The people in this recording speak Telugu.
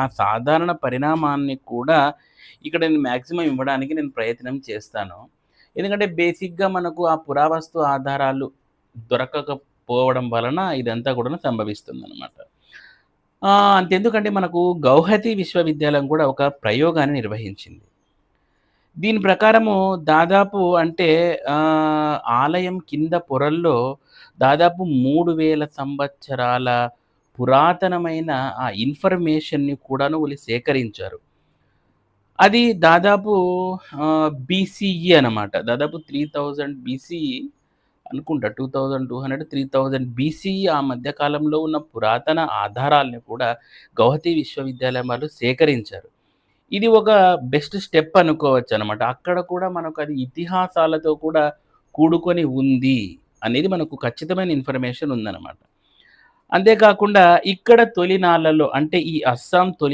ఆ సాధారణ పరిణామాన్ని కూడా ఇక్కడ నేను మ్యాక్సిమం ఇవ్వడానికి నేను ప్రయత్నం చేస్తాను. ఎందుకంటే బేసిక్‌గా మనకు ఆ పురావస్తు ఆధారాలు దొరకకపోవడం వలన ఇదంతా కూడా సంభవిస్తుందనమాట. అనమాట అంతెందుకంటే మనకు గౌహతి విశ్వవిద్యాలయం కూడా ఒక ప్రయోగాన్ని నిర్వహించింది. దీని ప్రకారము దాదాపు అంటే ఆలయం కింద పొరల్లో దాదాపు మూడు వేల సంవత్సరాల పురాతనమైన ఆ ఇన్ఫర్మేషన్‌ని కూడాను వాళ్ళు సేకరించారు. అది దాదాపు బీసీఈ అనమాట. దాదాపు 3000 బీసీఈ అనుకుంటా 2200, 3000 బీసీఈ ఆ మధ్యకాలంలో ఉన్న పురాతన ఆధారాల్ని కూడా గౌహతి విశ్వవిద్యాలయం వాళ్ళు సేకరించారు. ఇది ఒక బెస్ట్ స్టెప్ అనుకోవచ్చు అనమాట అక్కడ కూడా మనకు అది ఇతిహాసాలతో కూడా కూడుకొని ఉంది అనేది మనకు ఖచ్చితమైన ఇన్ఫర్మేషన్ ఉందన్నమాట అంతే కాకుండా ఇక్కడ తొలినాళ్ళలో అంటే ఈ అస్సాం తొలి